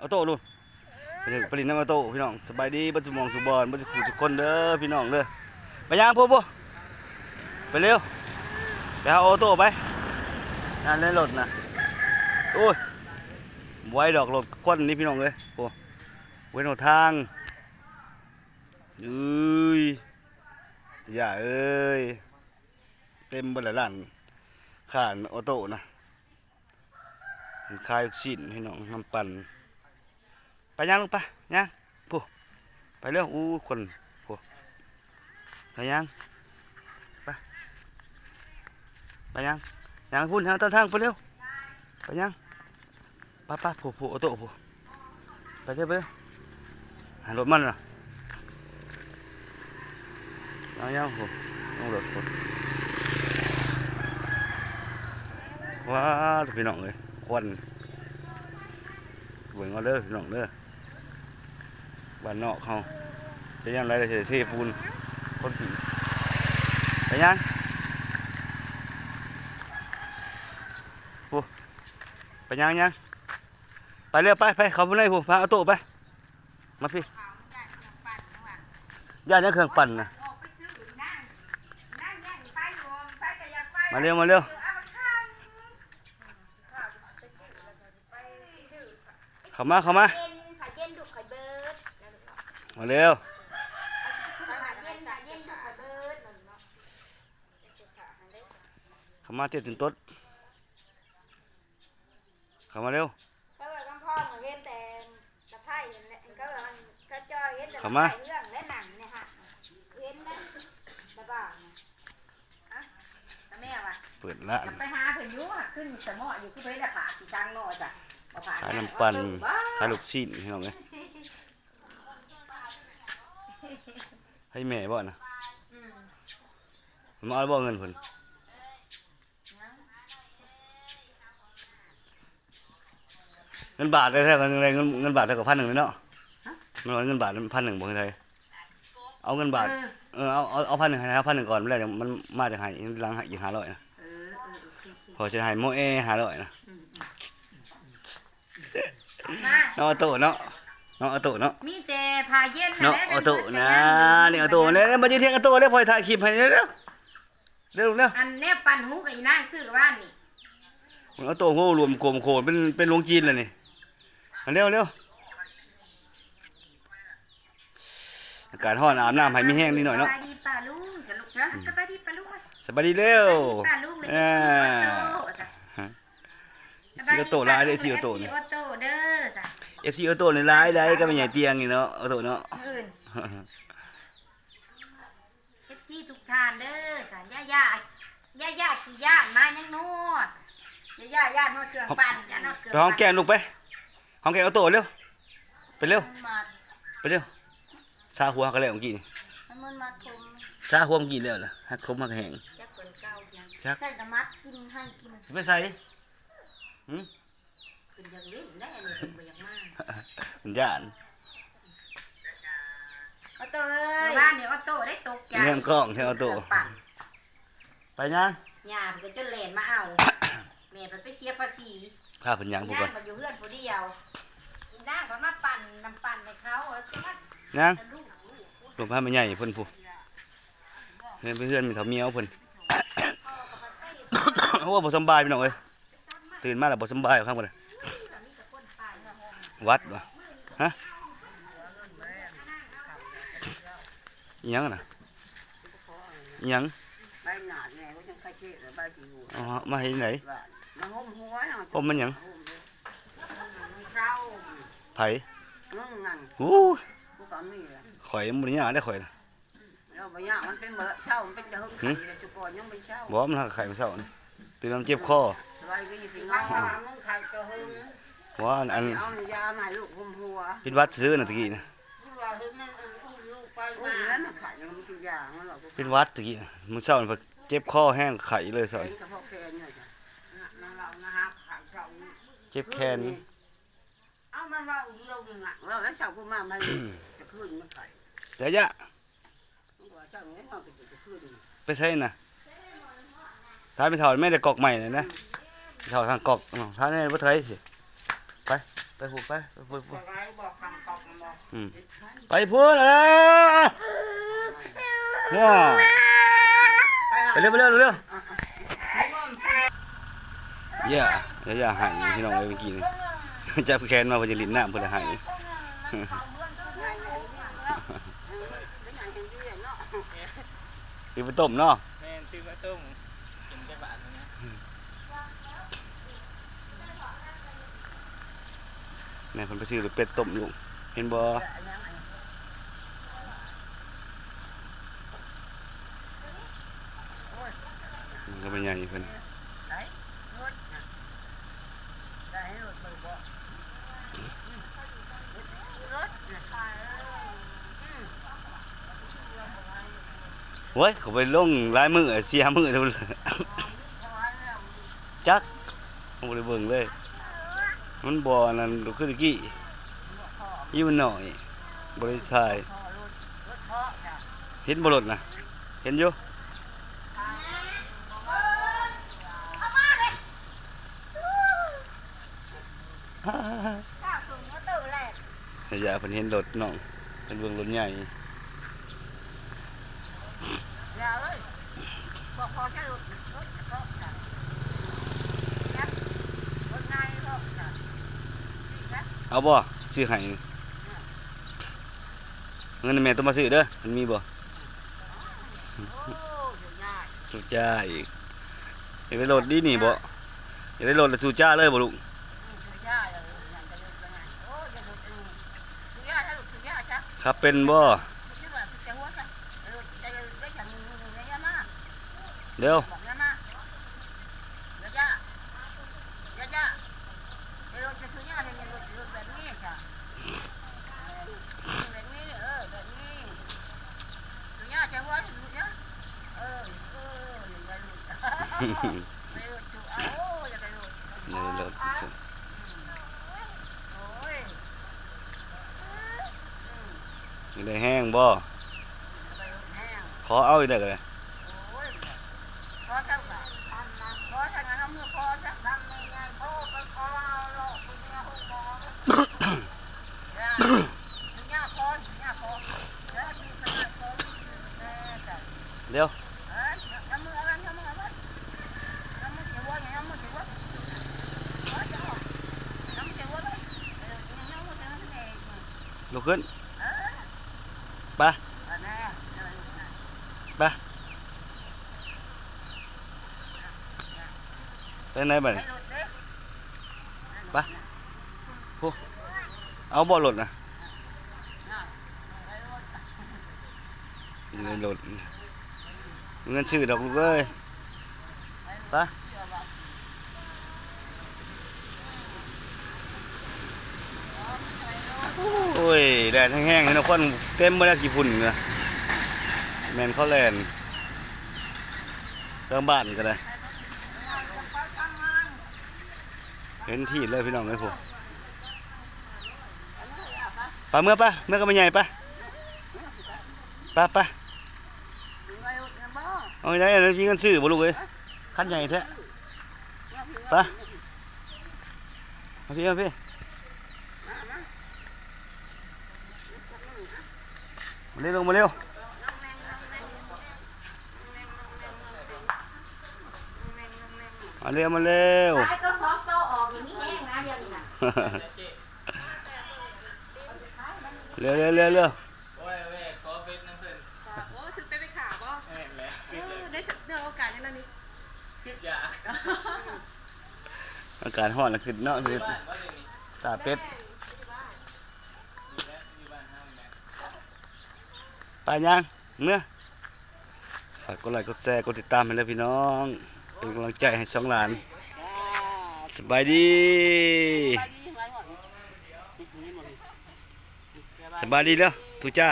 เอาโต้ลูกไปถึงผลิตน้ำเอาโต้พี่น้องสบายดีบัดสมองสุบอนบัดสุขุทุกคนเด้อพี่น้องเด้อไปย่างพวกพวกไปเร็วไปหาเอาโต้ไปนั่นเล่นรถนะโอ้ยไว้ดอกรถควันนี่พี่น้องเลยโอ้ไว้หนทางเอ้ยอย่าเอ้ยเต็มบดหลายล้านขานออโต้นะขายชิ้นให้น้องน้ำปั่น ย่างลงไปย่างผู้ไปเร็วอู้คนผู้ไปย่างไปไปย่างย่างพุ่นทางต้นทางไปเร็วไปย่างไปไปผู้ผู้ออโต้ผู้ไปเร็วไปเร็วหารถมันน่ะเอาย่างผู้ต้องรถผู้ว้าพี่น้องเลยควันเบิ่งเอาเด้อพี่น้องเด้อ บ้านนอกเขาจะยังไรเลยเทปูนคนผีไปยังโอ้ไปยังยังไปเร็วไปไปเขาไปเลยผมพาเอาโต๊ะไป มาพี่ย่านยังเครื่องปั่นนะมาเร็วมาเร็วเข้ามาเข้ามา เย็นค่ะเย็นดุข่อยเบิร์ด มาเร็วค่ะเย็นค่ะเย็นดุข่อยเบิร์ดนั่นเนาะเข้ามาเตี้ยตินต้นเข้ามาเร็วก็เลยกำพ่อมาเห็นแต่กระไพ่นั่นแหละก็เลยมันก็จอยเห็นแต่เข้ามาเรื่องและหนังเนี่ยฮะเห็นได้แต่บ้าอะแต่แม่ว่ะเปิดละไปหาเพิ่นอยู่อะขึ้นสมออยู่คือเพิ่นได้ผ่าที่ช้างโนจ้ะบ่ผ่าขายน้ำปั่นขายลูกชิ้นพี่น้องเอ้ย ให้แม่บ่นะอืมผมเอาบ่เงินเพิ่นเงินบาทได้แท้กันเงินเงินบาทเท่ากับพันหนึ่งเลยเนาะมันว่าเงินบาทพันหนึ่งบ่เงินไทยเอาเงินบาท เออเอาเอาเอาพันหนึ่งให้นะพันหนึ่งก่อนไม่ได้เดี๋ยวมันมาจากให้หลังให้อีกห้าร้อยนะเออเออโอเคพอจะให้โมเอห้าร้อยนะมาน้องเอาโตเนาะ น้องเอาโตเนาะมีแต่ผ่าเย็นเนาะเอาโตนะนี่เอาโตเนี่ยมายืนเทียงเอาโตเลยพอถ่ายคลิปให้เร็วเร็วเร็วเร็วอันแนบปั่นหูกับอีนางซื้อกับบ้านนี่เอาโตโหรวมโกมโขนเป็นเป็นลงจีนเลยนี่อันเร็วเร็วอากาศร้อนอาบน้ำให้มีแห้งนิดหน่อยเนาะสบายดีป้าลุงจะลุกนะสบายดีป้าลุงสบายดีเร็วป้าลุงเลยอ่าสบายซีโอโตร้ายเลยซีโอโตนี่นี่โอโตเด้อจ้ะ เอฟซีโอโตนี่ร้ายได้ก็ไม่ใหญ่เตียงนี่เนาะเอาโตเนาะอื่นเอฟซีทุกทานเด้อสารย่าย่าย่าย่าขี่ย่านมายังนวดย่าย่าย่านวดเครื่องปั่นย่านวดเครื่องไปห้องแก้มลูกไปห้องแก้มเอาโตเร็วไปเร็วมันมาไปเร็วซาหัวกันแล้วเมื่อกี้นี่มันมาคมซาหัวเมื่อกี้แล้วล่ะฮักคมฮักแห้งจะเปิดเก้าอย่างจักใช่กระมัดกินให้กินสิไปใส่หืมขึ้นอยากเล่นแน่เลยขึ้นบ่อยาก มากมันย่านเอาตัวเอ้เมื่ยอวานเนี่ยออโต้ได้ตกใจเงี้ยกล้องเท่าโตครื่องปั่นไปยังยามันก็จนเลนมาเอาแม่มันไปเสียภาษีข้าเพิ่นยังอีผู้นาก่องนมันอยู่เพื่อนผู้เดียวอีนางมันมาปั่นน้ำปั่นให้เขาแล้วจะมายังลูกหลวงพ่อไม่ใหญ่เพิ่นผู้เพื่อนเพื่อนมีเขาเมียวเพิ่นโอ้บ่สำบายพี่น้องเอ้ยตื่นมาแล้วบ่สำบายข้างบ่ได้ วัดวะฮะอิหยังน่ะอิหยัง ใบหนาดไงก็ยังใครเจ๊หรือใบจีหัว อ๋อมาเฮ็ดไหน ว่ามันงมหัวเนาะ ผมมันหยัง เรา ไผ งมงัน โอ้ย กูก็มีแหละ ข่อยบ่ได้ยากได้ข่อยน่ะ แล้วใบหน้ามันเป็นเบอร์เช่ามันเป็นเดิมไข่แต่จุกอนยังไม่เช่า บ่มันหักไข่มื้อเช้านี่ตื่นมาเจ็บคอ ใบก็ยิ่งสิงามึงไข่ก็หึงว่าอันอันเอายามาลูกคุมหัวเป็นหวัดซื้อน่ะตะกี้น่ะว่าหึงนั่นอุ้มลูกไปอุ้มนั่นน่ะไข่ยังมีทุกอย่างมันหรอกเป็นหวัดตะกี้น่ะมื้อเช้านี่เพิ่นเจ็บคอแห้งไข้เลยซอยเป็นกระเพาะแกนเนี่ยจ้ะนั่นเรานะฮะไข่เช่าเจ็บแขนเอามันว่าอุ้มลูกยังอะเราแล้วเช่ากูมามันจะขึ้นมันไข่เดี๋ยวจะว่าเช่าเงี้ยมันจะขึ้นไปใช่น่ะถ้าไปถอดไม่ได้กอกใหม่เลยนะถอดทางกอกอ้าวถ้าเนี่ยบ่ไทยสิ ไปไปพูดไปไปพูดบอกอะไรบอกคำตอบมันบอกอืมไปพูดเลยว้าไปเร็วไปเร็วเร็วเย่เดี๋ยวอย่าหายพี่น้องเลยเมื่อกี้นี่จับแขนมาเพอจะลิ้นน้ำเพื่อหายคือไปต้มเนาะแม่นซื้อมาต้มกินได้บาทนึงนะ แม่เพิ่นไปซื้อเป็ดต้มอยู่ เห็นบ่ก็เป็นใหญ่เพิ่นโว้ยเขาไปลงลายมือเสียมือท่านั้นจักบ่ได้เบิ่งเลย มันบ่อันนั้นคือตะกี้ยู่มันหน่อยบ่ได้ถ่ายเห็นบรถนะเห็นอยู่ข้าสูงก็ตื่นแหละอย่าเพิ่นเห็นรถน้องเพิ่นเบิ่งรถใหญ่อย่าเลยบอกพอใช่รถรถรถค่ะรถนายรถค่ะนี่ค่ะ เอาบ่ซื้อให้เงินแม่ต้องมาซื้อเด้อมันมีบ่สู้จ้าอีกอยากได้รถดีนี่บ่อยากได้รถสู้จ้าเลยบ่ลูกเดี๋ยวง่ายเลยอย่างจะรถยังไงโอ้จะ รถแบบนี้จ้ะแบบนี้เออแบบนี้ เนี่ยเนี่ยพอเนี่ยพอแล้วที่ขนาดพอแม่จ้ะ เดี๋ยวเอ้ยน้ำมือเอาน้ำมือเอาน้ำมือเจ็บวะน้ำมือเจ็บวยเจ้าน้ำมือเจ็บวะเลยเออน้ำมือเจ็บวะเองลุกขึ้นเออไปเอาแน่เอาแน่ไปไปไหนบัดนี้ให้หลุดดิไปเอาบ่รถนะเงินรถเงินซื้อดอกลูกเอ้ยไปโอ้ยแดดแห้งๆเลยนะควันเต็มไปแล้วกี่ฝุ่นนะแมนเขาแลนด์เติมบ้านก็ได้เห็นที่เลยพี่น้องเลยผมไปเมื่อปะเมื่อก็ไม่ใหญ่ปะปไปะ เอาไงอันนั้นพี่กันซื้อบ่ลูกเอ้ยคันใหญ่แท้ไปเอาพี่เอาพี่มาเร็วลงมาเร็วมาเร็วมาเร็ว ไอ้ตัวสองตัวออกอย่างนี้แห้งนะเดี๋ยวนี้นะ เร็วเร็วเร็วเร็ว อยากอากาศร้อนแล้วขึ้นเนาะคือบ้านว่าเดี๋ยวนี้ตาเป็ดอยู่แล้วอยู่บ้านห้ามแล้วไปยังเมื่อฝากกดไลค์กดแชร์กดติดตามให้เลยพี่น้อง เป็นกำลังใจให้ช่องหลาน สบายดี สบายดีแล้วทุกจ้า